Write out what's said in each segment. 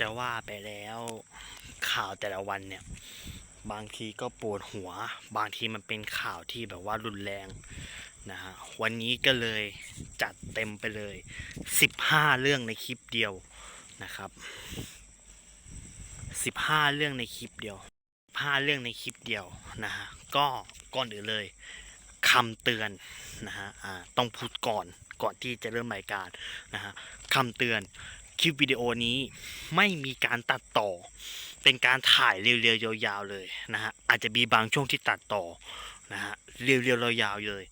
จะว่าไปแล้วข่าวแต่ละวันเนี่ย บางทีก็ปวดหัว บางทีมันเป็นข่าวที่แบบว่ารุนแรงนะฮะวันนี้ก็เลยจัดเต็มไปเลย 15 เรื่องในคลิปเดียวนะครับ 15 เรื่องในคลิปเดียว15เรื่องในคลิปเดียวนะฮะก็ก่อนอื่นเลยคำเตือนนะฮะต้องพูดก่อนก่อนที่จะเริ่มรายการนะฮะคำเตือน คลิปวิดีโอนี้ไม่มีการตัดต่อ เป็นการถ่ายเรียวๆยาวๆเลยนะฮะอาจจะมีบางช่วงที่ตัดต่อนะฮะเรียวๆยาวๆเลย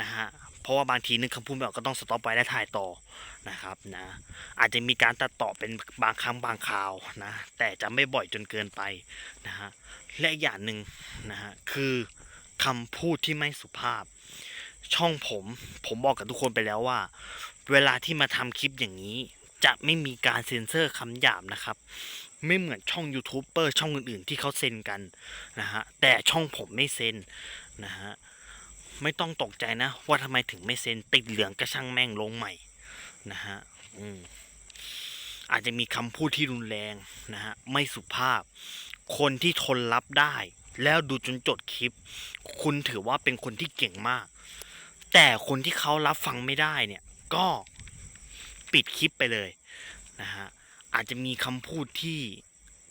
นะฮะเพราะว่าบางทีนึกคำพูดไม่ออกก็ต้องสต็อปไว้และถ่ายต่อนะครับนะอาจจะมีการตัดต่อเป็นบางครั้งบางคราวนะแต่จะไม่บ่อยจนเกินไปนะฮะและอีกอย่างหนึ่งนะฮะคือคำพูดที่ไม่สุภาพ ช่องผม ผมบอกกับทุกคนไปแล้วว่า เวลาที่มาทำคลิปอย่างนี้ จะไม่มีการเซ็นเซอร์คำหยาบนะครับ ไม่เหมือนช่องยูทูบเบอร์ช่องอื่นๆ ที่เขาเซ็นกันนะฮะแต่ช่องผมไม่เซ็นนะฮะไม่ต้องตกใจนะ ว่าทำไมถึงไม่เซ็นติดเหลืองกระช่างแม่งลงใหม่นะฮะอืมอาจจะมีคำพูดที่รุนแรงนะฮะไม่สุภาพ คนที่ทนรับได้ แล้วดูจนจดคลิป คุณถือว่าเป็นคนที่เก่งมาก แต่คนที่เขารับฟังไม่ได้เนี่ย ก็ ปิดคลิปไปเลยนะฮะอาจจะมีคำพูดที่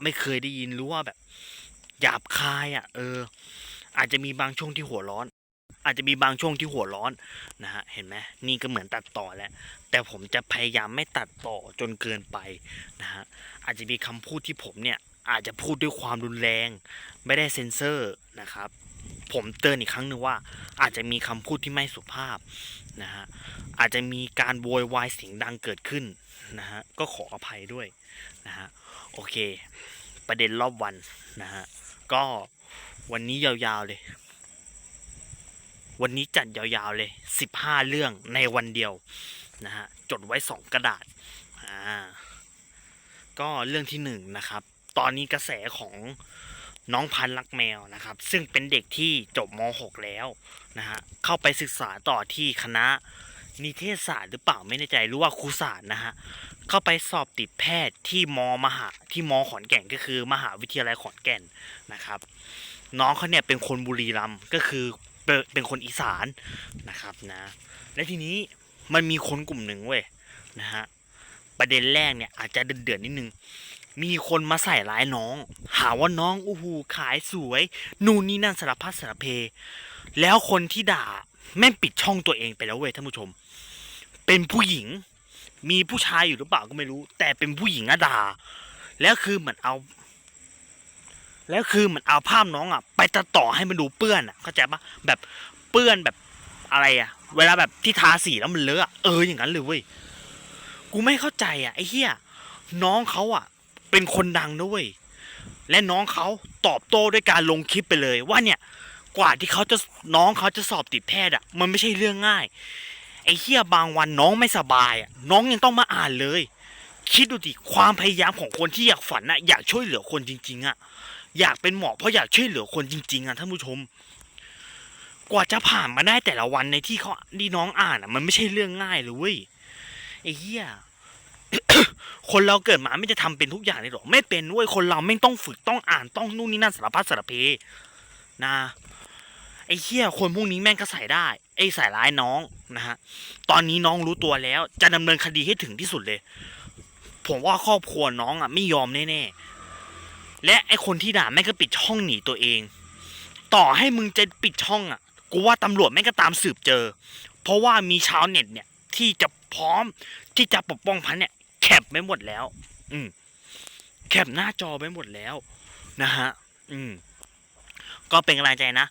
ไม่เคยได้ยินหรือว่าแบบ หยาบคายอะ เออ อาจจะมีบางช่วงที่หัวร้อน อาจจะมีบางช่วงที่หัวร้อนนะฮะเห็นไหมนี่ก็เหมือนตัดต่อแล้ว แต่ผมจะพยายามไม่ตัดต่อจนเกินไปนะฮะอาจจะมีคำพูดที่ผมเนี่ย อาจจะพูดด้วยความรุนแรง ไม่ได้เซ็นเซอร์นะครับ ผมเตือนอีกครั้งหนึ่งว่า อาจจะมีคำพูดที่ไม่สุภาพนะฮะอาจจะมีการโวยวายเสียงดังเกิดขึ้นนะฮะก็ขออภัยด้วยนะฮะโอเค ประเด็นรอบวันนะฮะก็วันนี้ยาวๆเลย วันนี้จัดยาวๆเลย 15 เรื่องในวันเดียวนะฮะจดไว้ 2 กระดาษอ่าก็เรื่องที่หนึ่งนะครับ ตอนนี้กระแสของน้องพันรักแมวนะครับ ซึ่งเป็นเด็กที่จบม .6 แล้วนะฮะเข้าไปศึกษาต่อที่คณะนิเทศศาสตร์หรือเปล่าไม่แน่ใจหรือว่าครูศาสตร์นะฮะเข้าไปสอบติดแพทย์ที่มมหาที่มขอนแก่นก็คือ มหาวิทยาลัยขอนแก่นนะครับ น้องเขาเนี่ยเป็นคนบุรีรัมย์ก็คือเป็นเป็นคนอีสานนะครับนะและทีนี้มันมีคนกลุ่มหนึ่งเว้ยนะฮะประเด็นแรกเนี่ยอาจจะเดือดๆนิดนึง มีคนมาใส่ร้ายน้อง หาว่าน้องอู้หูขายสวย นู่นนี่นั่นสารพัดสารเพ แล้วคนที่ด่าแม่งปิดช่องตัวเองไปแล้วเว้ยท่านผู้ชม เป็นผู้หญิง มีผู้ชายอยู่หรือเปล่าก็ไม่รู้ แต่เป็นผู้หญิงอะด่า แล้วคือเหมือนเอา แล้วคือเหมือนเอาภาพน้องอะไปตัดต่อให้มันดูเปื้อนอะเข้าใจปะแบบเปื้อนแบบอะไรอะเวลาแบบที่ทาสีแล้วมันเลอะอะเอออย่างนั้นเลยเว้ยกูไม่เข้าใจอะไอ้เหี้ยน้องเขาอะ เป็นคนดังนะเว้ยและน้องเขาตอบโต้ด้วยการลงคลิปไปเลยว่าเนี่ยกว่าที่เขาจะน้องเขาจะสอบติดแพทย์อะ มันไม่ใช่เรื่องง่าย ไอ้เฮียบางวันน้องไม่สบายอะน้องยังต้องมาอ่านเลย คิดดูดิความพยายามของคนที่อยากฝันอะอยากช่วยเหลือคนจริง ๆอะอยากเป็นหมอเพราะอยากช่วยเหลือคนจริง ๆอะท่านผู้ชม กว่าจะผ่านมาได้แต่ละวันในที่เขาที่น้องอ่านอะ มันไม่ใช่เรื่องง่ายเลยเว้ยไอ้เฮีย คนเราเกิดมาไม่จะทำเป็นทุกอย่างเลยหรอ ไม่เป็นเว้ยคนเราไม่ต้องฝึกต้องอ่านต้องนู่นนี่นั่นสารพัดสารเพนะไอ้เหี้ยคนพวกนี้แม่งก็ใส่ได้ ไอ้ใส่ร้ายน้องนะฮะตอนนี้น้องรู้ตัวแล้ว จะดำเนินคดีให้ถึงที่สุดเลย ผมว่าครอบครัวน้องอะไม่ยอมแน่ๆและไอ้คนที่ด่าแม่งก็ปิดช่องหนีตัวเอง ต่อให้มึงจะปิดช่องอะกูว่าตำรวจแม่งก็ตามสืบเจอ เพราะว่ามีชาวเน็ตเนี่ยที่จะพร้อมที่จะปกป้องพันเนี่ย แคปไม่หมดแล้ว อืม แคปหน้าจอไปหมดแล้ว นะฮะ อืม ก็เป็นกำลังใจนะ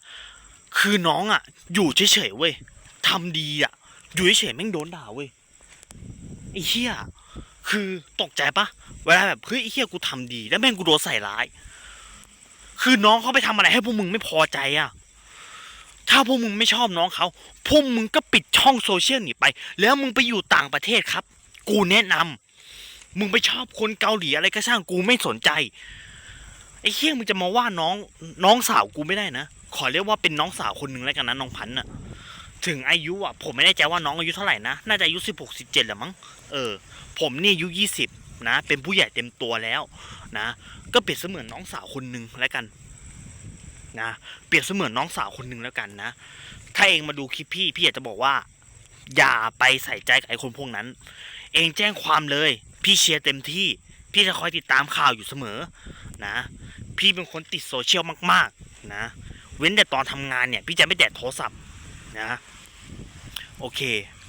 คือน้องอะ อยู่เฉยๆเว้ยทำดีอะ อยู่เฉยๆแม่งโดนด่าเว้ยไอ้เหี้ยคือตกใจปะเวลาแบบเฮ้ยไอ้เหี้ยกูทำดี แล้วแม่งกูโดนใส่ร้าย คือน้องเขาไปทำอะไรให้พวกมึงไม่พอใจอะ ถ้าพวกมึงไม่ชอบน้องเขาพวกมึงก็ปิดช่องโซเชียลหนีไป แล้วมึงไปอยู่ต่างประเทศครับ กูแนะนำ มึงไปชอบคนเกาหลีอะไรก็ช่างกูไม่สนใจ ไอ้เหี้ยมึงจะมาว่าน้องน้องสาวกูไม่ได้นะ ขอเรียกว่าเป็นน้องสาวคนหนึ่งแล้วกันนะน้องพันธ์น่ะถึงอายุอะผมไม่แน่ใจว่าน้องอายุเท่าไหร่นะ น่าจะอายุสิบหกสิบเจ็ดแหละมั้ง เออ ผมนี่อายุยี่สิบนะ เป็นผู้ใหญ่เต็มตัวแล้วนะ ก็เปรียบเสมือนน้องสาวคนหนึ่งแล้วกันนะ เปรียบเสมือนน้องสาวคนหนึ่งแล้วกันนะ ถ้าเองมาดูคลิปพี่ พี่อยากจะบอกว่า อย่าไปใส่ใจกับไอ้คนพวกนั้น เองแจ้งความเลย พี่เชียร์เต็มที่ พี่จะคอยติดตามข่าวอยู่เสมอนะ พี่เป็นคนติดโซเชียลมากๆนะ เว้นแต่ตอนทำงานเนี่ย พี่จะไม่แตะโทรศัพท์นะ โอเค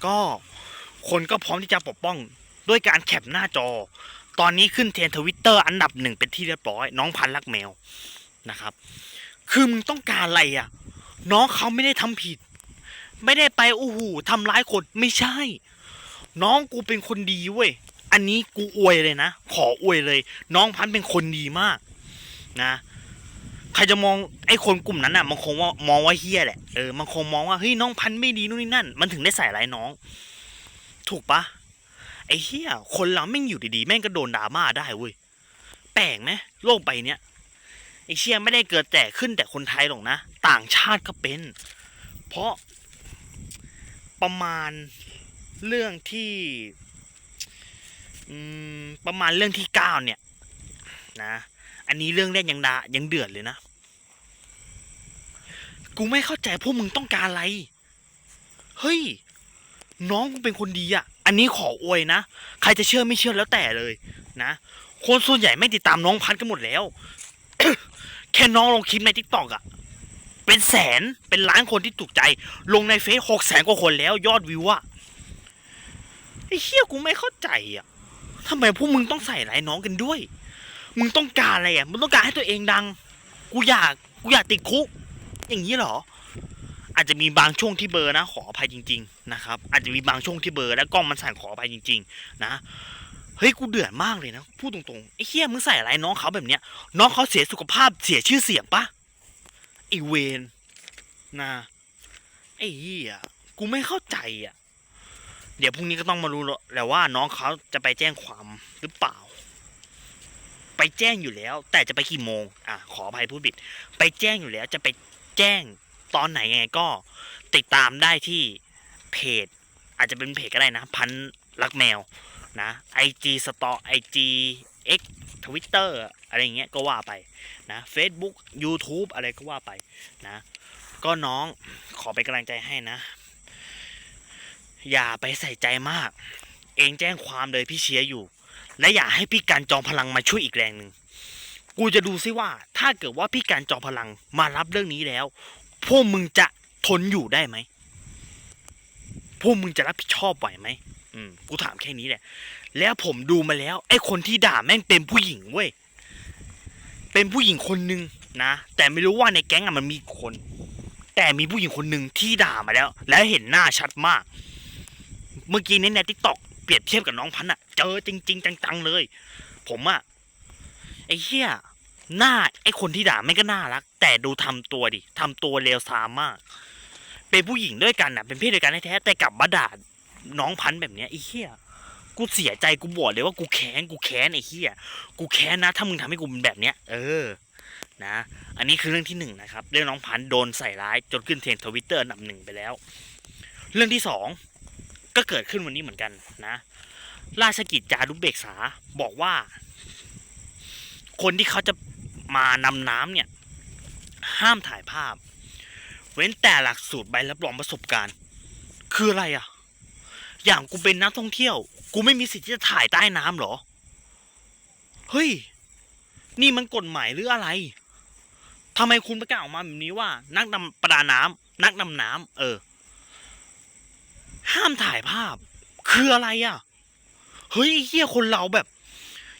ก็คนก็พร้อมที่จะปกป้องด้วยการแคปหน้าจอ ตอนนี้ขึ้นเทรนทวิตเตอร์อันดับหนึ่งเป็นที่เรียบร้อย น้องพันรักแมวนะครับ คือมึงต้องการอะไรอะ น้องเขาไม่ได้ทำผิด ไม่ได้ไปโอ้โหทำร้ายคนไม่ใช่ น้องกูเป็นคนดีเว้ยอันนี้กูอวยเลยนะ ขออวยเลย น้องพันเป็นคนดีมาก นะใครจะมองไอ้คนกลุ่มนั้นอะ มันคงว่ามองว่าเฮี้ยแหละเออมันคงมองว่าเฮ้ยน้องพันไม่ดีนู่นนี่นั่น มันถึงได้ใส่ร้ายน้อง ถูกปะไอ้เฮี้ยคนเราแม่งอยู่ดีๆแม่งก็โดนดราม่าได้เว้ยแปลกไหมโลกใบเนี้ยไอ้เชี่ยไม่ได้เกิดแต่ขึ้นแต่คนไทยหรอกนะ ต่างชาติก็เป็น เพราะประมาณ เรื่องที่ประมาณเรื่องที่เก้าเนี่ย นะ อันนี้เรื่องแรกยังดายังเดือดเลยนะ กูไม่เข้าใจพวกมึงต้องการอะไร เฮ้ย น้องกูเป็นคนดีอะ อันนี้ขออวยนะ ใครจะเชื่อไม่เชื่อแล้วแต่เลยนะ คนส่วนใหญ่ไม่ติดตามน้องพันกันหมดแล้ว แค่น้องลงคลิปในทิกตอกอะ เป็นแสน เป็นล้านคนที่ถูกใจ ลงในเฟซหกแสนกว่าคนแล้ว ยอดวิวอะ ไอ้เชี่ยกูไม่เข้าใจอะทำไมพวกมึงต้องใส่ร้ายน้องกันด้วย มึงต้องการอะไรอะ มึงต้องการให้ตัวเองดัง กูอยาก กูอยากติดคุก อย่างนี้เหรอ อาจจะมีบางช่วงที่เบอร์นะ ขออภัยจริง ๆ นะครับ อาจจะมีบางช่วงที่เบอร์แล้วกล้องมันสั่นขออภัยจริง ๆ นะ เฮ้ย กูเดือดมากเลยนะ พูดตรงๆ ไอ้เฮียมึงใส่อะไรน้องเขาแบบเนี้ย น้องเขาเสียสุขภาพ เสียชื่อเสียงปะไอเวนนะ ไอ้เฮียกูไม่เข้าใจอะ เดี๋ยวพรุ่งนี้ก็ต้องมารู้แล้วว่าน้องเขาจะไปแจ้งความหรือเปล่า ไปแจ้งอยู่แล้ว แต่จะไปกี่โมง อะขออภัยผู้บิด ไปแจ้งอยู่แล้ว จะไปแจ้งตอนไหนไงก็ ติดตามได้ที่เพจ อาจจะเป็นเพจก็ได้นะ พันรักแมวนะ IG สตอ IG X Twitter อะไรเงี้ยก็ว่าไปนะ Facebook YouTube อะไรก็ว่าไปนะ ก็น้องขอเป็นกำลังใจให้นะ อย่าไปใส่ใจมาก เองแจ้งความเลยพี่เชียร์อยู่ และอย่าให้พี่การจอมพลังมาช่วยอีกแรงหนึ่งกูจะดูซิว่า ถ้าเกิดว่าพี่การจอมพลังมารับเรื่องนี้แล้ว พวกมึงจะทนอยู่ได้ไหมพวกมึงจะรับผิดชอบไหวไหมอืมกูถามแค่นี้แหละ แล้วผมดูมาแล้ว ไอ้คนที่ด่าแม่งเป็นผู้หญิงเว้ย เป็นผู้หญิงคนหนึ่งนะ แต่ไม่รู้ว่าในแก๊งอะมันมีคน แต่มีผู้หญิงคนหนึ่งที่ด่ามาแล้ว แล้วเห็นหน้าชัดมาก เมื่อกี้ในในทิกตอกเปรียบเทียบกับน้องพันอะเจอจริง ๆ จังๆเลย ผมอะไอ้เหี้ยหน้าไอ้คนที่ด่าแม่งก็น่ารัก แต่ดูทำตัวดิทำตัวเลวทรามมาก เป็นผู้หญิงด้วยกันอะเป็นเพศเดียวกันแท้ๆแต่กลับมาด่าน้องพันแบบเนี้ยไอ้เหี้ยกูเสียใจกูบอกเลยว่ากูแค้นกูแค้นไอ้เหี้ยกูแค้นนะถ้ามึงทำให้กูเป็นแบบเนี้ย เออนะ อันนี้คือเรื่องที่หนึ่งนะครับ เรื่องน้องพันโดนใส่ร้ายจนขึ้นเทรนทวิตเตอร์อันดับหนึ่งไปแล้ว เรื่องที่สอง ก็เกิดขึ้นวันนี้เหมือนกันนะ ราชกิจจารุเบกษาบอกว่า คนที่เขาจะมานำน้ำเนี่ย ห้ามถ่ายภาพ เว้นแต่หลักสูตรใบรับรองประสบการณ์ คืออะไรอะ อย่างกูเป็นนักท่องเที่ยว กูไม่มีสิทธิ์ที่จะถ่ายใต้น้ำเหรอ เฮ้ย นี่มันกฎหมายหรืออะไรทำไมคุณประกาศออกมาแบบนี้ว่า นักดำประดาน้ำนักดำน้ำเออ ห้ามถ่ายภาพ คืออะไรอะ เฮ้ยไอ้เฮียคนเราแบบ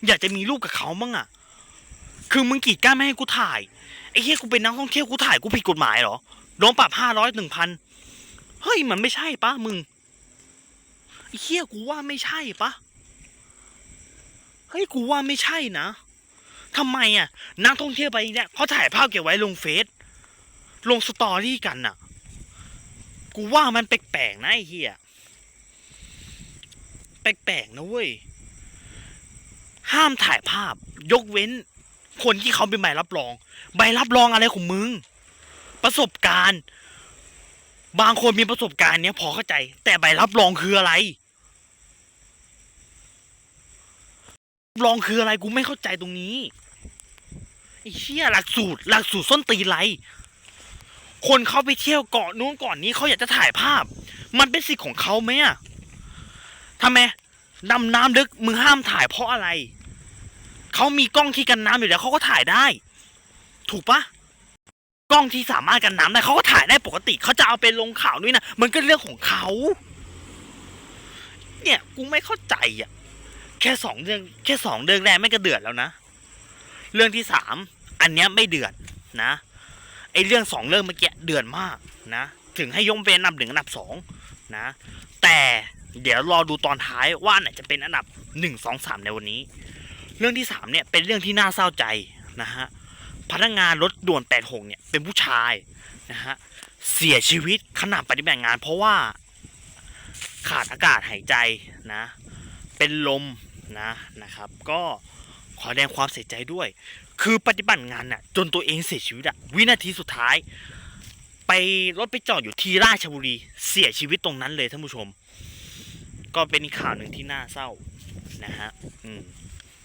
อยากจะมีรูปกับเขาบ้างอะ คือมึงกีดกันไม่ให้กูถ่ายไอ้เฮียกูเป็นนักท่องเที่ยวกูถ่ายกูผิดกฎหมายเหรอโดนปรับห้าร้อยหนึ่งพันเฮ้ยมันไม่ใช่ปะมึงไอ้เฮียกูว่าไม่ใช่ปะเฮ้ยกูว่าไม่ใช่นะทำไมอะ นักท่องเที่ยวไปเนี่ยเขาถ่ายภาพเก็บไว้ลงเฟซลงสตอรี่กันน่ะ กูว่ามันแปลกๆนะไอ้เฮียแปลกๆนะเว้ย ห้ามถ่ายภาพ ยกเว้น คนที่เขาเป็นใบรับรอง ใบรับรองอะไรของมึง ประสบการณ์ บางคนมีประสบการณ์เนี้ยพอเข้าใจ แต่ใบรับรองคืออะไรลองคืออะไรกูไม่เข้าใจตรงนี้ไอ้เชี่ยหลักสูตร หลักสูตรส้นตีนไร คนเขาไปเที่ยวเกาะนู้นเก่อนนี้เขาอยากจะถ่ายภาพ มันเป็นสิทธิ์ของเขาไหมอะทำไมดำน้ำลึกมึงห้ามถ่ายเพราะอะไร เขามีกล้องที่กันน้ำอยู่แล้วเขาก็ถ่ายได้ ถูกปะกล้องที่สามารถกันน้ำได้เขาก็ถ่ายได้ปกติเขาจะเอาไปลงข่าวด้วยนะมันก็เรื่องของเขาเนี่ยกูไม่เข้าใจอะ แค่สองเรื่องแค่สองเรื่องแรกไม่ก็เดือดแล้วนะ เรื่องที่สามอันเนี้ยไม่เดือดนะ ไอเรื่องสองเรื่องเมื่อกี้เดือดมากนะ ถึงให้ยกเป็นอันดับหนึ่งอันดับสองนะ แต่เดี๋ยวรอดูตอนท้ายว่านไหนจะเป็นอันดับหนึ่งสองสามในวันนี้ เรื่องที่สามเนี่ยเป็นเรื่องที่น่าเศร้าใจนะฮะพนักงานรถด่วนแปดหกเนี่ยเป็นผู้ชายนะฮะเสียชีวิตขณะปฏิบัติงาน เพราะว่าขาดอากาศหายใจนะ เป็นลมนะนะครับ ก็ขอแสดงความเสียใจด้วย คือปฏิบัติงานน่ะ จนตัวเองเสียชีวิตอะวินาทีสุดท้าย ไปรถไปจอดอยู่ที่ราชบุรี เสียชีวิตตรงนั้นเลยท่านผู้ชม ก็เป็นข่าวหนึ่งที่น่าเศร้านะฮะอืม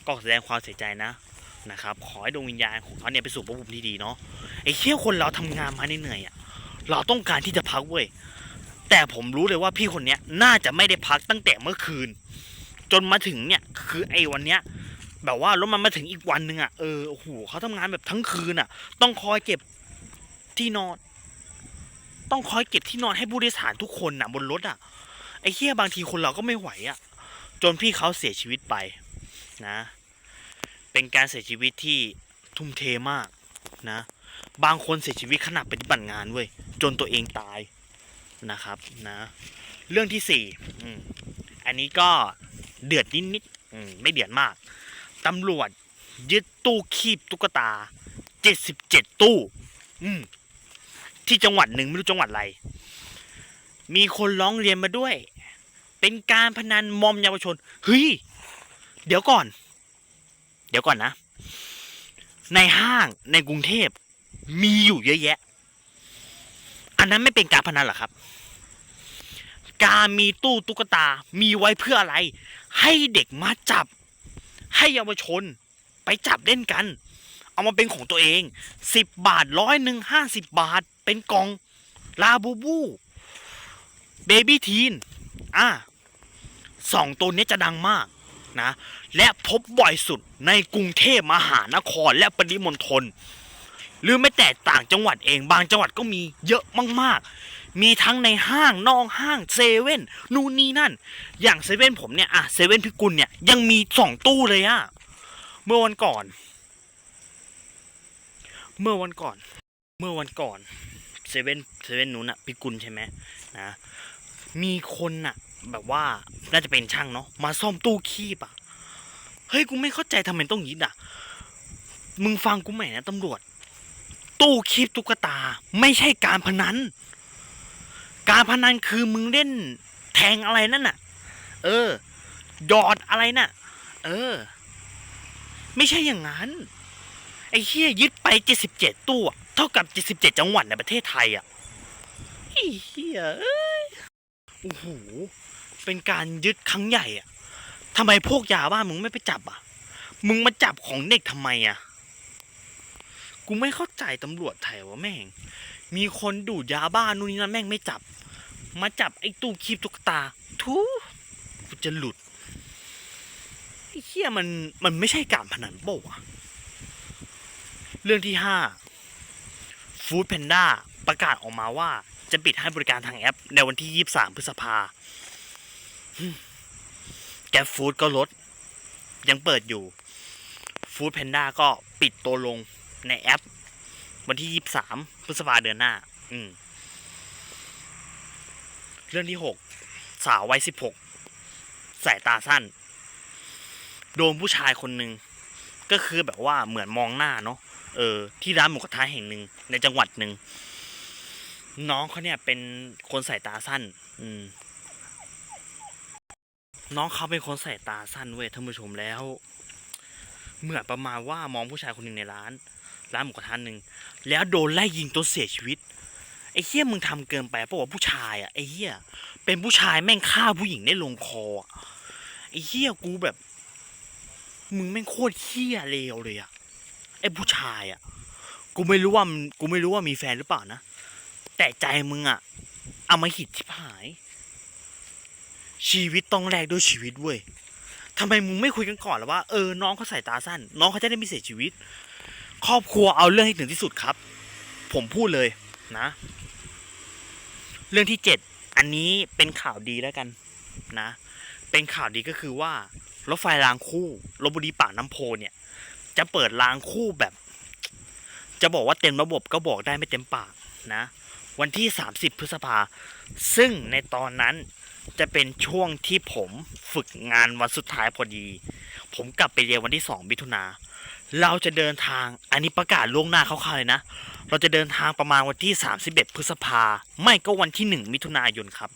ก็แสดงความเสียใจนะนะครับ ขอให้ดวงวิญญาณของเขาเนี่ยไปสู่ภพภูมิที่ดีเนาะไอ้เที่ยวคนเราทำงานมาเหนื่อยอะเราต้องการที่จะพักเว้ยแต่ผมรู้เลยว่าพี่คนเนี้ยน่าจะไม่ได้พักตั้งแต่เมื่อคืน จนมาถึงเนี่ยคือไอ้วันเนี้ย แบบว่ารถมันมาถึงอีกวันหนึ่งอะเออโอ้โหเขาทำงานแบบทั้งคืนอะ ต้องคอยเก็บที่นอน ต้องคอยเก็บที่นอนให้ผู้โดยสารทุกคนอะ บนรถอะไอ้เหี้ยบางทีคนเราก็ไม่ไหวอะ จนพี่เขาเสียชีวิตไป นะ เป็นการเสียชีวิตที่ทุ่มเทมากนะ บางคนเสียชีวิตขณะปฏิบัติงานเว้ยจนตัวเองตายนะครับนะ เรื่องที่สี่อันนี้ก็เดือดนิดๆอืมไม่เดือดมาก ตำรวจ ยึดตู้คีบตุ๊กตา 77 ตู้ อืม ที่จังหวัดหนึ่งไม่รู้จังหวัดอะไร มีคนร้องเรียนมาด้วย เป็นการพนันมอมเยาวชน เฮ้ย เดี๋ยวก่อน เดี๋ยวก่อนนะ ในห้างในกรุงเทพมีอยู่เยอะแยะ อันนั้นไม่เป็นการพนันหรอครับ การมีตู้ตุ๊กตามีไว้เพื่ออะไร ให้เด็กมาจับ ให้เยาวชนไปจับเล่นกัน เอามาเป็นของตัวเองสิบบาทร้อยหนึ่งห้าสิบบาท เป็นกล่องลาบูบูเบบี้ทีนอะสองตัวนี้จะดังมากนะ และพบบ่อยสุดในกรุงเทพมหานครและปริมณฑลหรือไม่แต่ต่างจังหวัดเองบางจังหวัดก็มีเยอะมาก ๆ มีทั้งในห้างนอกห้างเซเว่นนู่นนี่นั่น อย่างเซเว่นผมเนี่ยอะเซเว่นพิกุลเนี่ยยังมีสองตู้เลยอะเมื่อวันก่อน เมื่อวันก่อน เมื่อวันก่อนเซเว่นเซเว่นนู้นอะพิกุลใช่ไหมนะมีคนอะแบบว่าน่าจะเป็นช่างเนาะมาซ่อมตู้คีบอะเฮ้ยกูไม่เข้าใจทำไมต้องยึดอะมึงฟังกูใหม่นะตำรวจ ตู้คีบตุ๊กตา ไม่ใช่การพนัน การพนันคือมึงเล่น แทงอะไรนั่นน่ะ เออหยอดอะไรน่ะ เออ ไม่ใช่อย่างนั้น ไอ้เฮียยึดไปเจ็ดสิบเจ็ดตู้เท่ากับเจ็ดสิบเจ็ดจังหวัดในประเทศไทยอะไอ้เฮียเอ้ยโอ้โหเป็นการยึดครั้งใหญ่อะทำไมพวกยาบ้ามึงไม่ไปจับอะ มึงมาจับของเด็กทำไมอะ กูไม่เข้าใจตำรวจไทยว่าแม่ง มีคนดูดยาบ้านู่นนี่นั่นแม่งไม่จับ มาจับไอ้ตู้คีบตุ๊กตา ทูกูจะหลุดไอ้เหี้ยมันมันไม่ใช่การพนันโป่ะเรื่องที่ห้าฟู้ดแพนด้าประกาศออกมาว่า จะปิดให้บริการทางแอป ในวันที่ 23 พฤษภาแกฟู้ดก็ลด ยังเปิดอยู่ฟู้ดแพนด้าก็ปิดตัวลงในแอป วันที่23พฤษภาเดือนหน้า อืม เรื่องที่หกสาววัย16สายตาสั้น โดนผู้ชายคนหนึ่งก็คือแบบว่าเหมือนมองหน้าเนาะเออ ที่ร้านหมูกระทะแห่งหนึ่งในจังหวัดหนึ่งน้องเขาเนี่ยเป็นคนสายตาสั้น อืม น้องเขาเป็นคนสายตาสั้นเว้ยท่านผู้ชมแล้ว เหมือนประมาณว่ามองผู้ชายคนหนึ่งในร้าน ร้านหมูกระทะหนึ่งแล้วโดนไล่ยิงจนเสียชีวิตไอ้เหี้ยมึงทำเกินไปเพราะว่าผู้ชายอะไอ้เหี้ยเป็นผู้ชายแม่งฆ่าผู้หญิงได้ลงคออะไอ้เหี้ยกูแบบ มึงแม่งโคตรเหี้ยเลวเลยอะไอ้ผู้ชายอะกูไม่รู้ว่ากูไม่รู้ว่ามีแฟนหรือเปล่านะแต่ใจมึงอะเอามาหิดที่หาย ชีวิตต้องแลกด้วยชีวิตเว้ยทำไมมึงไม่คุยกันก่อนหรอว่าเออน้องเขาใส่ตาสั้น น้องเขาจะได้ไม่เสียชีวิต ครอบครัวเอาเรื่องให้ถึงที่สุดครับ ผมพูดเลยนะ เรื่องที่เจ็ดอันนี้เป็นข่าวดีแล้วกันนะ เป็นข่าวดีก็คือว่ารถไฟรางคู่ลบบุรีปากน้ำโพเนี่ย จะเปิดรางคู่แบบ จะบอกว่าเต็มระบบก็บอกได้ไม่เต็มปากนะ วันที่ 30 พฤษภา ซึ่งในตอนนั้นจะเป็นช่วงที่ผมฝึกงานวันสุดท้ายพอดี ผมกลับไปเรียนวันที่ 2 มิถุนา เราจะเดินทางอันนี้ประกาศล่วงหน้าคร่าวๆเลยนะ เราจะเดินทางประมาณวันที่ 31 พฤษภา ไม่ก็วันที่ 1 มิถุนายนครับ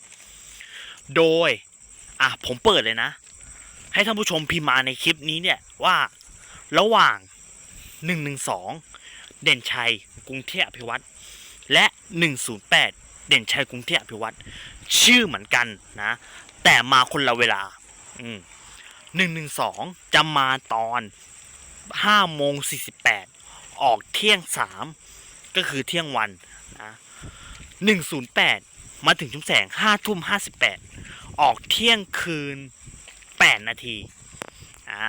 โดย อะ ผมเปิดเลยนะ ให้ท่านผู้ชมพิมพ์มาในคลิปนี้เนี่ยว่า ระหว่าง 112 เด่นชัย กรุงเทพอภิวัตรและ 108 เด่นชัยกรุงเทพอภิวัตรชื่อเหมือนกันนะ แต่มาคนละเวลา อืม112 จะมาตอน 5โมง48 ออกเที่ยง 3 ก็คือเที่ยงวันนะ108 มาถึงชุมแสง5ทุ่ม58 ออกเที่ยงคืน 8 นาทีอ่า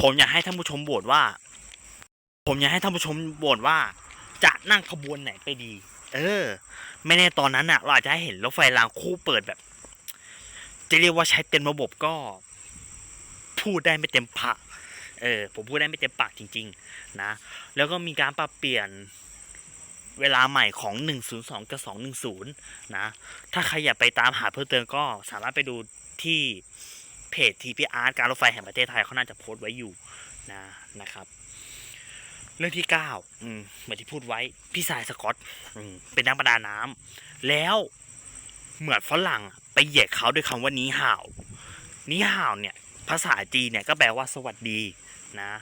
ผมอยากให้ท่านผู้ชมโหวตว่า ผมอยากให้ท่านผู้ชมโหวตว่า จะนั่งขบวนไหนไปดี เออ ไม่แน่ตอนนั้นอะเราอาจจะให้เห็นรถไฟรางคู่เปิดแบบ จะเรียกว่าใช้เต็มระบบก็ พูดได้ไม่เต็มปาก เออผมพูดได้ไม่เต็มปากจริง ๆ นะ แล้วก็มีการปรับเปลี่ยนเวลาใหม่ของ 102 กับ 210 นะ ถ้าใครอยากไปตามหาเพิ่มเติมก็สามารถไปดูที่เพจ TPR การรถไฟแห่งประเทศไทยเขาน่าจะโพสต์ไว้อยู่นะนะครับ เรื่องที่เก้าอืมเหมือนที่พูดไว้ พี่สายสกอตอืมเป็นนักประดาน้ำแล้วเหมือนฝรั่งไปเหยียดเขาด้วยคำว่านี้ห่าวนี้ห่าวเนี่ย ภาษาจีนเนี่ยก็แปลว่าสวัสดี นะ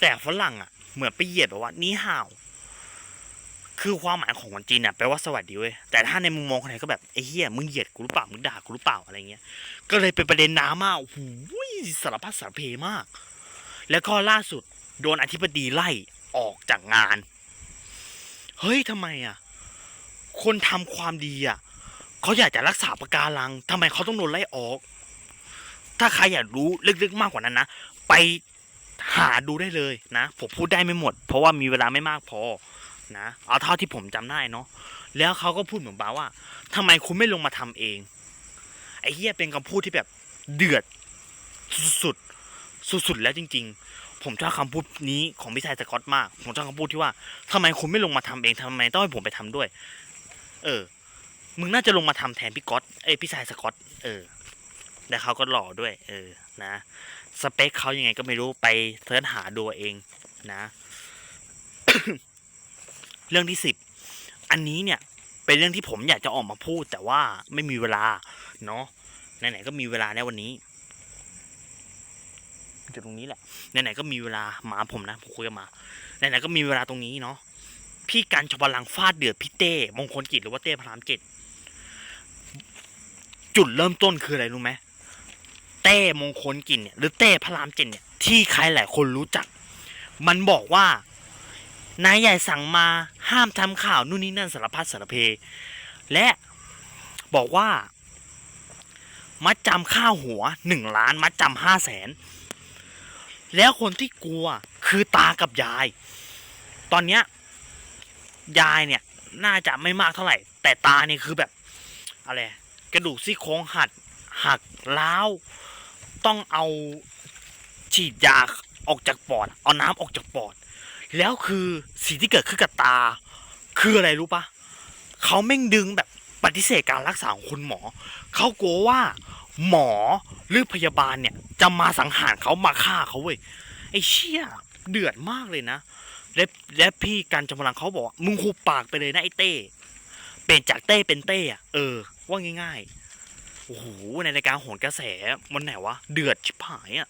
แต่ฝรั่งอะ เหมือนไปเหยียดแบอกว่านี้ห่าว คือความหมายของคนจีนเนี่ยแปลว่าสวัสดีเว้ยแต่ถ้าในมุมมองคนไทยก็แบบไอ้เหี้ยมึงเหยียดกูหรือเปล่ามึงด่ากูหรือเปล่าอะไรเงี้ย ก็เลยเป็นประเด็นน้ำมากโอ้โหสารพัดสารเพมาก แล้วก็ล่าสุดโดนอธิบดีไล่ออกจากงาน เฮ้ยทำไมอะ คนทำความดีอะเขาอยากจะรักษาปะการังทำไมเขาต้องโดนไล่ออก ถ้าใครอยากรู้ลึกๆมากกว่านั้นนะ ไป หาดูได้เลยนะ ผมพูดได้ไม่หมด เพราะว่ามีเวลาไม่มากพอนะเอาเท่าที่ผมจำได้เนาะแล้วเขาก็พูดเหมือนบ้าว่าทำไมคุณไม่ลงมาทำเอง ไอ้เหี้ยเป็นคำพูดที่แบบเดือดสุดๆสุดแล้วจริง ๆ ผมชอบคำพูดนี้ของพี่ชายสกอตมาก ผมชอบคำพูดที่ว่าทำไมคุณไม่ลงมาทำเองทำไมต้องให้ผมไปทำด้วย เออ มึงน่าจะลงมาทำแทนพี่ก๊อตเอ้พี่ชายสกอตเออ และเขาก็หล่อด้วย เออ นะ สเปคเขายังไงก็ไม่รู้ไปเสิร์ชหาดูเองนะ เรื่องที่สิบอันนี้เนี่ย เป็นเรื่องที่ผมอยากจะออกมาพูด แต่ว่าไม่มีเวลา เนาะไหนๆก็มีเวลาแล้ววันนี้จุดตรงนี้แหละไหนๆก็มีเวลาหมาผมนะผมคุยกับหมาไหนๆก็มีเวลาตรงนี้เนาะพี่กันชบลังฟาดเดือดพี่เต้มงคลกิจหรือว่าเต้พระรามเจ็ดจุดเริ่มต้นคืออะไรรู้ไหม เต้มงคลกิจเนี่ยหรือเต้พระรามเจ็ดเนี่ยที่ใครหลายคนรู้จัก มันบอกว่านายใหญ่สั่งมาห้ามทำข่าวนู่นนี่นั่นสารพัดสารเพ และบอกว่า มัดจำค่าหัวหนึ่งล้าน มัดจำห้าแสนแล้วคนที่กลัวคือตากับยาย ตอนเนี้ยยายเนี่ยน่าจะไม่มากเท่าไหร่ แต่ตาเนี่ยคือแบบอะไรกระดูกซี่โครงหัดหักล้าว ต้องเอาฉีดยาออกจากปอด เอาน้ำออกจากปอด แล้วคือสิ่งที่เกิดขึ้นกับตา คืออะไรรู้ปะเขาแม่งดึงแบบปฏิเสธการรักษาของคุณหมอ เขากลัวว่าหมอหรือพยาบาลเนี่ย จะมาสังหารเขามาฆ่าเขาเว้ยไอ้เชี่ยเดือดมากเลยนะ และและพี่กันจำพลังเขาบอกว่ามึงหุบปากไปเลยนะไอ้เต้ เปลี่ยนจากเต้เป็นเต้อะเออ ว่าง่าย ๆ โอ้โหในรายการโหนกระแสวันไหนวะเดือดชิบหายอะ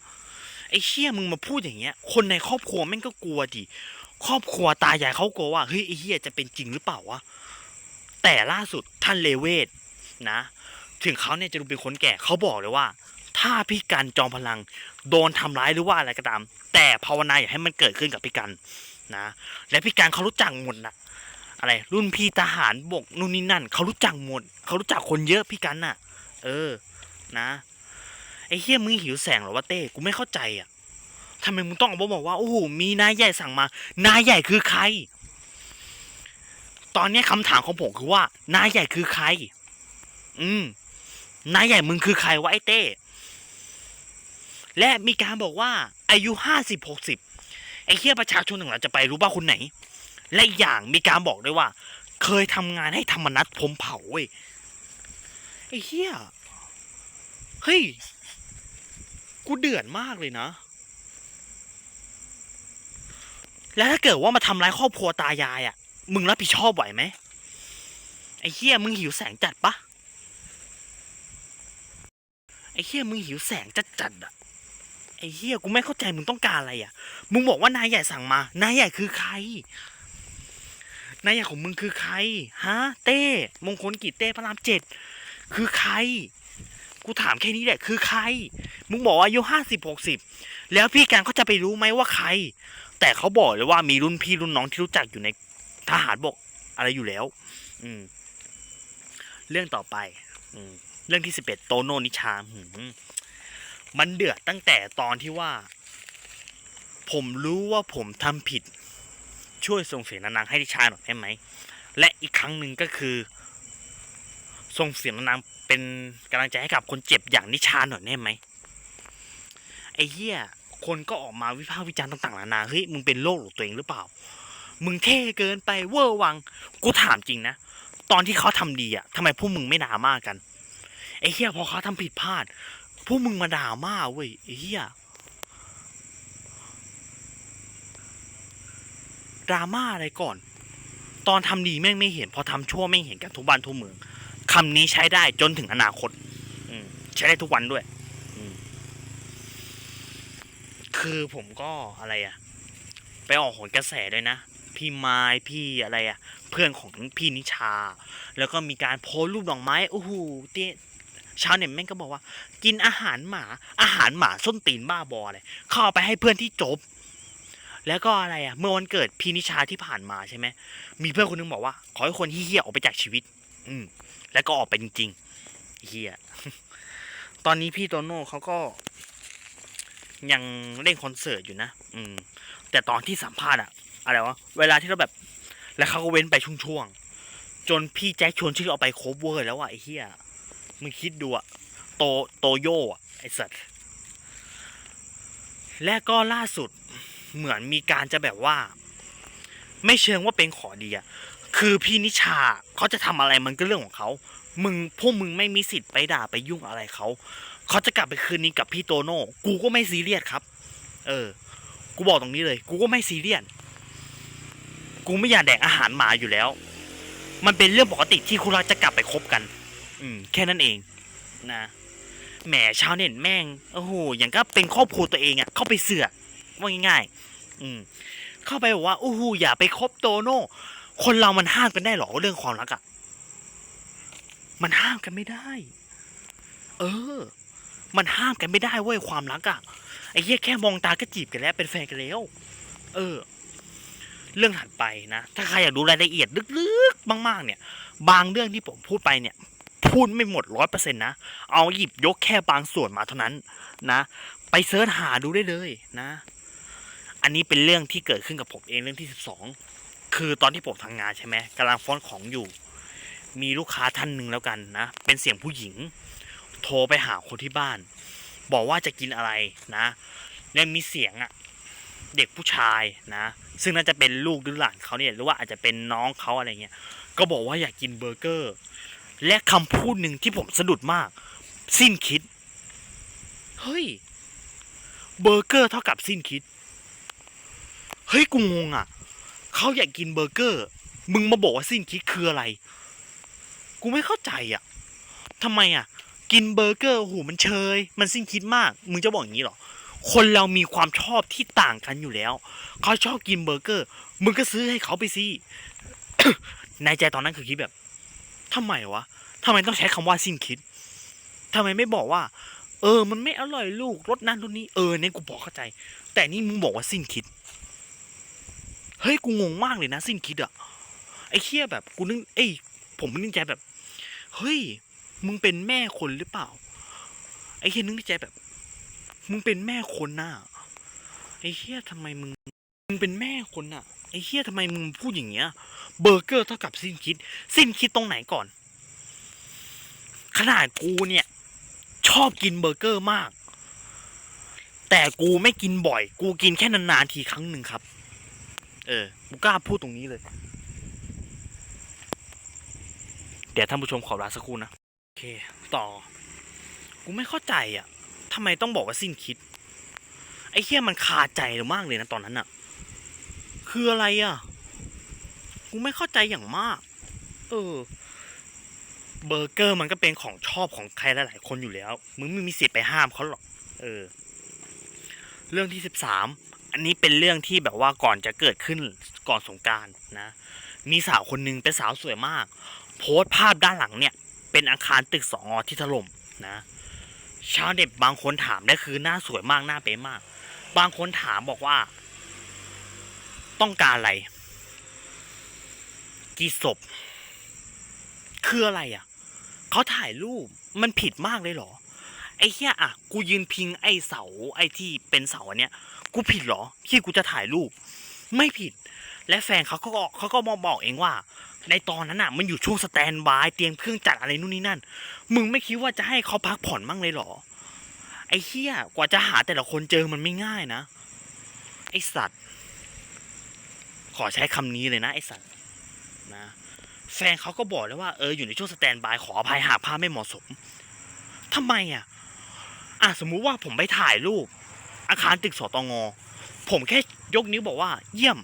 ไอ้เชี่ยมึงมาพูดอย่างเงี้ย คนในครอบครัวแม่งก็กลัวดิครอบครัวตายายเขากลัวว่าเฮ้ยไอ้เฮียจะเป็นจริงหรือเปล่าวะแต่ล่าสุดท่านเลเวทนะ ถึงเขาเนี่ยจะดูเป็นคนแก่เขาบอกเลยว่า ถ้าพี่กันจอมพลัง โดนทำร้ายหรือว่าอะไรก็ตาม แต่ภาวนาอย่าให้มันเกิดขึ้นกับพี่กันนะ และพี่กันเขารู้จักหมดนะอะไรรุ่นพี่ทหารบกนู่นนี่นั่นเขารู้จักหมดเขารู้จักคนเยอะพี่กันน่ะ เออ นะไอ้เฮียมึงหิวแสงเหรอวะเต้กูไม่เข้าใจอะทำไมมึงต้องเอาบอกว่าโอ้โหมีนายใหญ่สั่งมา นายใหญ่คือใคร ตอนนี้คำถามของผมคือว่า นายใหญ่คือใคร อืมนายใหญ่มึงคือใครวะไอ้เต้และมีการบอกว่า อายุห้าสิบหกสิบไอ้เฮียประชาชนหนึ่งเราจะไปรู้ว่าคนไหน และอีกอย่างมีการบอกด้วยว่า เคยทำงานให้ธรรมนัตพมเผาเว้ย ไอ้เฮียเฮ้ย กูเดือดมากเลยนะ แล้วถ้าเกิดว่ามาทำร้ายครอบครัวตายายอะ่ะ มึงรับผิดชอบไหวไหม ไอ้เฮียมึงหิวแสงจัดปะไอ้เฮียมึงหิวแสงจัดจัดอะไอ้เฮียกูไม่เข้าใจมึงต้องการอะไรอะ่ะ มึงบอกว่านายใหญ่สั่งมา นายใหญ่คือใครนายใหญ่ของมึงคือใคร ฮะ เต้ มงคลกิจเต้พระรามเจ็ด คือใคร กูถามแค่นี้แหละ คือใคร มึงบอกอายุห้าสิบหกสิบแล้วพี่การเขาจะไปรู้ไหมว่าใคร แต่เขาบอกเลยว่ามีรุ่นพี่รุ่นน้องที่รู้จักอยู่ในทหารบกอะไรอยู่แล้ว อืม เรื่องต่อไป อืม เรื่องที่สิบเอ็ดโตโนนิชาหืมมันเดือดตั้งแต่ตอนที่ว่า ผมรู้ว่าผมทำผิด ช่วยส่งเสียงดังๆให้ดิชาหน่อยได้ไหม และอีกครั้งหนึ่งก็คือ ส่งเสียงดังเป็นกำลังใจให้กับคนเจ็บอย่างนิชาหน่อยได้ไหมไอ้เหี้ยคนก็ออกมาวิพากษ์วิจารณ์ต่างๆนานาเฮ้ยมึงเป็นโรคหรือตัวเองหรือเปล่า มึงเท่เกินไปเวอร์วัง กูถามจริงนะ ตอนที่เขาทำดีอะทำไมพวกมึงไม่ด่ามากกัน ไอ้เหี้ยพอเขาทำผิดพลาด พวกมึงมาด่ามากเว้ยไอ้เหี้ยดราม่าอะไรก่อน ตอนทำดีแม่งไม่เห็น พอทำชั่วไม่งเห็นกันทุกบ้านทุกเมือง คำนี้ใช้ได้จนถึงอนาคตอืใช้ได้ทุกวันด้วยคือผมก็อะไรอะไปออกโหนกระแสด้วยนะ พี่ไม้พี่อะไรอะเพื่อนของพี่นิชา แล้วก็มีการโพสรูปดอกไม้โอ้โหเตี้ยชาวเน็ตแม่งก็บอกว่า กินอาหารหมา อาหารหมาส้นตีนบ้าบออะไรเข้าเอาไปให้เพื่อนที่จบ แล้วก็อะไรอะเมื่อวันเกิดพี่นิชาที่ผ่านมาใช่ไหมมีเพื่อนคนนึงบอกว่า ขอให้คนเฮี้ยออกไปจากชีวิต อืม แล้วก็ออกไปจริงๆเฮียตอนนี้พี่โตโน่เขาก็ ยังเล่นคอนเสิร์ตอยู่นะ อืม แต่ตอนที่สัมภาษณ์อะอะไรวะ เวลาที่เราแบบ แล้วเขาก็เว้นไปช่วงๆ จนพี่แจ็คชวนชื่อเอาไปโคเวอร์ แล้วอะไอ้เหี้ยมึงคิดดูอะโตโตโย่อะไอ้สัตว์ และก็ล่าสุดเหมือนมีการจะแบบว่า ไม่เชิงว่าเป็นขอดีอะ คือพี่นิชาเขาจะทำอะไรมันก็เรื่องของเขา มึงพวกมึงไม่มีสิทธิ์ไปด่าไปยุ่งอะไรเขา เขาจะกลับไปคืนนี้กับพี่โตโน่ กูก็ไม่ซีเรียสครับ เออ กูบอกตรงนี้เลย กูก็ไม่ซีเรียส กูไม่อยากแดกอาหารหมาอยู่แล้ว มันเป็นเรื่องปกติที่คุณรักจะกลับไปคบกัน อืม แค่นั้นเอง นะ แหมชาวเน็ตแม่ง โอ้โห อย่างก็เป็นครอบครัวตัวเองอะเข้าไปเสือกว่าง่าย ๆ อืม เข้าไปบอกว่า โอ้โห อย่าไปคบโตโน่ คนเรามันห้ามกันได้หรอเรื่องความรักอะมันห้ามกันไม่ได้ เออ มันห้ามกันไม่ได้เว้ยความรักอะไอ้เหี้ยแค่มองตาก็จีบกันแล้ว เป็นแฟนกันแล้ว เออ เรื่องถัดไปนะถ้าใครอยากรู้รายละเอียดลึกๆมาก ๆ เนี่ย บางเรื่องที่ผมพูดไปเนี่ยพูดไม่หมดร้อยเปอร์เซ็นต์นะ เอาหยิบยกแค่บางส่วนมาเท่านั้นนะ ไปเสิร์ชหาดูได้เลยนะ อันนี้เป็นเรื่องที่เกิดขึ้นกับผมเองเรื่องที่สิบสอง คือตอนที่ผมทำงานใช่ไหมกำลังฟ้อนของอยู่ มีลูกค้าท่านหนึ่งแล้วกันนะ เป็นเสียงผู้หญิง โทรไปหาคนที่บ้าน บอกว่าจะกินอะไรนะแล้วมีเสียงอะเด็กผู้ชายนะ ซึ่งน่าจะเป็นลูกหรือหลานเขาเนี่ยหรือว่าอาจจะเป็นน้องเขาอะไรเงี้ยก็บอกว่าอยากกินเบอร์เกอร์ และคำพูดหนึ่งที่ผมสะดุดมาก สิ้นคิด เฮ้ย เบอร์เกอร์เท่ากับสิ้นคิด เฮ้ยกูงงอะ เขาอยากกินเบอร์เกอร์ มึงมาบอกว่าสิ้นคิดคืออะไร กูไม่เข้าใจอะทำไมอะ กินเบอร์เกอร์โอ้โหมันเชย มันสิ้นคิดมาก มึงจะบอกอย่างนี้หรอ คนเรามีความชอบที่ต่างกันอยู่แล้ว เขาชอบกินเบอร์เกอร์ มึงก็ซื้อให้เขาไปสิในใจตอนนั้นคือคิดแบบทำไมวะทำไมต้องใช้คำว่าสิ้นคิดทำไมไม่บอกว่า เออ มันไม่อร่อยลูกรสนั้นรสนี้เออเนี่ยกูบอกเข้าใจ แต่นี่มึงบอกว่าสิ้นคิด เฮ้ยกูงงมากเลยนะ สิ้นคิดอะไอ้เคียแบบกูนึกเอ้ยผมนึกในใจแบบ เฮ้ย มึงเป็นแม่คนหรือเปล่า ไอ้เคียนึกในใจแบบ มึงเป็นแม่คนน่ะไอ้เคียทำไมมึงมึงเป็นแม่คนน่ะไอ้เคียทำไมมึงพูดอย่างเงี้ย เบอร์เกอร์เท่ากับสิ้นคิด สิ้นคิดตรงไหนก่อน ขนาดกูเนี่ย ชอบกินเบอร์เกอร์มาก แต่กูไม่กินบ่อย กูกินแค่นานๆทีครั้งหนึ่งครับ เออกูกล้าพูดตรงนี้เลย เดี๋ยวท่านผู้ชมขอลาสักครู่นะ โอเค ต่อ กูไม่เข้าใจอะทำไมต้องบอกว่าสิ้นคิด ไอ้เหี้ยมันคาใจเรามากเลยนะตอนนั้นอะ คืออะไรอะ กูไม่เข้าใจอย่างมาก เออ เบอร์เกอร์มันก็เป็นของชอบของใครหลายๆคนอยู่แล้ว มึงไม่มีสิทธิ์ไปห้ามเขาหรอก เออ เรื่องที่สิบสาม อันนี้เป็นเรื่องที่แบบว่าก่อนจะเกิดขึ้นก่อนสงการนะ มีสาวคนหนึ่งเป็นสาวสวยมาก โพสต์ภาพด้านหลังเนี่ย เป็นอาคารตึกสองอที่ถล่มนะชาวเน็ตบางคนถามได้คือหน้าสวยมากหน้าเป๊ะมาก บางคนถามบอกว่า ต้องการอะไร กี่ศพ คืออะไรอะเขาถ่ายรูปมันผิดมากเลยเหรอ ไอ้เหี้ยอะ กูยืนพิงไอ้เสาไอ้ที่เป็นเสาเนี้ย กูผิดเหรอที่กูจะถ่ายรูป ไม่ผิด และแฟนเขาก็เขาก็มาบอกเองว่า ในตอนนั้นอะ มันอยู่ช่วงสแตนบายเตรียมเครื่องจัดอะไรนู่นนี่นั่น มึงไม่คิดว่าจะให้เขาพักผ่อนบ้างเลยเหรอ ไอ้เหี้ยกว่าจะหาแต่ละคนเจอมันไม่ง่ายนะ ไอ้สัตว์ ขอใช้คำนี้เลยนะ ไอ้สัตว์นะแฟนเขาก็บอกแล้วว่าเอออยู่ในช่วงสแตนบายขออภัยหากภาพไม่เหมาะสมทำไมอะ อะสมมุติว่าผมไปถ่ายรูป อาคารตึกสตงผมแค่ยกนิ้วบอกว่า เยี่ยม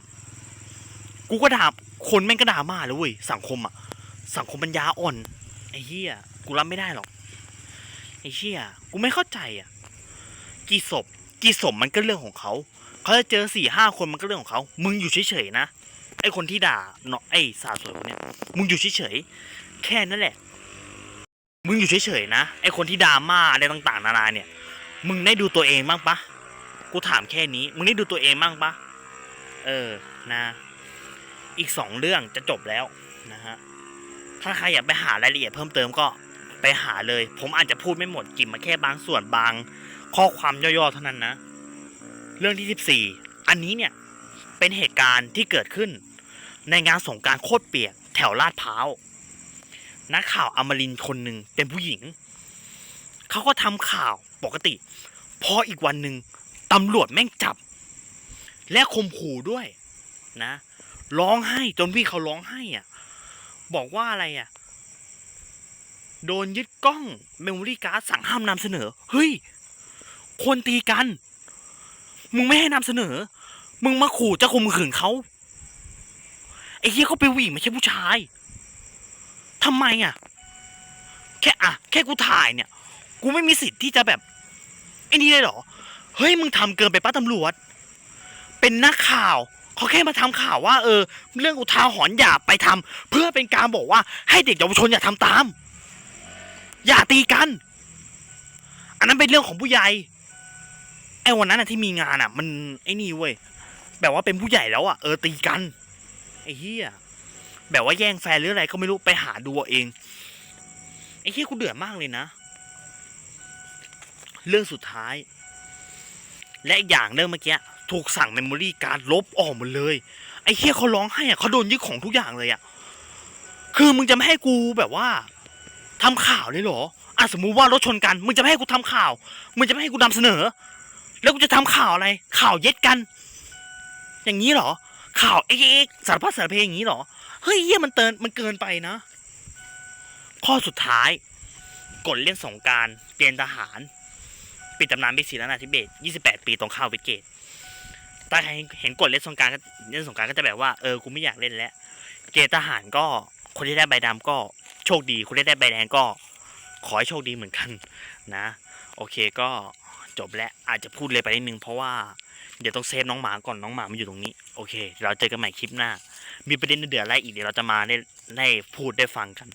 กูก็ด่าคนแม่งก็ด่ามาเลยเว้ยสังคมอะ สังคมปัญญาอ่อนไอ้เหี้ยกูรับไม่ได้หรอกไอ้เหี้ยกูไม่เข้าใจอะ กี่ศพกี่ศพมันก็เรื่องของเขาเขาจะเจอสี่ห้าคนมันก็เรื่องของเขามึงอยู่เฉยๆนะไอ้คนที่ด่าเนาะไอ้สาสวยคนเนี้ยมึงอยู่เฉยๆแค่นั้นแหละ มึงอยู่เฉยๆนะไอ้คนที่ดราม่าอะไรต่าง ๆ นานาเนี่ย มึงได้ดูตัวเองบ้างปะ กูถามแค่นี้ มึงได้ดูตัวเองบ้างปะเออนะ อีกสองเรื่องจะจบแล้วนะฮะถ้าใครอยากไปหารายละเอียดเพิ่มเติมก็ไปหาเลย ผมอาจจะพูดไม่หมดกินมาแค่บางส่วนบาง ข้อความย่อๆเท่านั้นนะ เรื่องที่สิบสี่อันนี้เนี่ยเป็นเหตุการณ์ที่เกิดขึ้น ในงานสงการโคตรเปียก แถวลาดพร้าวนักข่าวอมรินคนหนึ่งเป็นผู้หญิง เขาก็ทำข่าวปกติ พออีกวันหนึ่ง ตำรวจแม่งจับ และข่มขู่ด้วย นะร้องไห้จนพี่เขาร้องไห้อะ บอกว่าอะไรอะ โดนยึดกล้องเมมโมรี่การ์ดสั่งห้ามนำเสนอ เฮ้ย คนตีกัน มึงไม่ให้นำเสนอ มึงมาขู่จะข่มขืนเขาไอ้เหี้ยเขาเป็นผู้หญิงไม่ใช่ผู้ชายทำไมอะ แค่อะ แค่กูถ่ายเนี่ย กูไม่มีสิทธิ์ที่จะแบบไอ้นี่เลยเหรอ เฮ้ยมึงทำเกินไปป้าตำรวจ เป็นนักข่าวเขาแค่มาทำข่าวว่า เออ เรื่องอุทาหรณ์อย่าไปทำเพื่อเป็นการบอกว่าให้เด็กเยาวชนอย่าทำตาม อย่าตีกัน อันนั้นเป็นเรื่องของผู้ใหญ่ไอ้วันนั้นอะที่มีงานอะมันไอ้นี่เว้ยแบบว่าเป็นผู้ใหญ่แล้วอะเออตีกันไอ้เหี้ยแบบว่าแย่งแฟนหรืออะไรก็ไม่รู้ไปหาดูเอาเองไอ้เหี้ยกูเดือดมากเลยนะ เรื่องสุดท้าย และอีกอย่างเรื่องเมื่อกี้ถูกสั่งเมมโมรี่การลบออกหมดเลย ไอ้เหี้ยเขาร้องไห้อะเขาโดนยึดของทุกอย่างเลยอะคือมึงจะไม่ให้กูแบบว่าทำข่าวเลยเหรออะสมมุติว่ารถชนกันมึงจะไม่ให้กูทำข่าว มึงจะไม่ให้กูนำเสนอ แล้วกูจะทำข่าวอะไร ข่าวเย็ดกัน อย่างนี้เหรอ ข่าวเอกสารพัดสารเพอย่างนี้เหรอเฮ้ยเหี้ยมันเตินมันเกินไปนะ ข้อสุดท้ายกฎเรื่องสงการเกณฑ์ทหาร ปิดตำนานบิศีลนาธิเบศ28 ปีตรงข้าววิเกตแต่ใครเห็นกฎเล่นสงกรารเล่นสงกรารก็จะแบบว่าเออกูไม่อยากเล่นแล้ว เกณฑ์ทหารก็คนที่ได้ใบดำก็โชคดี คนที่ได้ใบแดงก็ขอให้โชคดีเหมือนกันนะ โอเคก็จบแล้วอาจจะพูดเลยไปนิดนึงเพราะว่าเดี๋ยวต้องเซฟน้องหมาก่อนน้องหมามันอยู่ตรงนี้ โอเค เราเจอกันใหม่คลิปหน้า มีประเด็นเดือดอะไรอีกเดี๋ยวเราจะมาได้ได้พูดได้ฟังกัน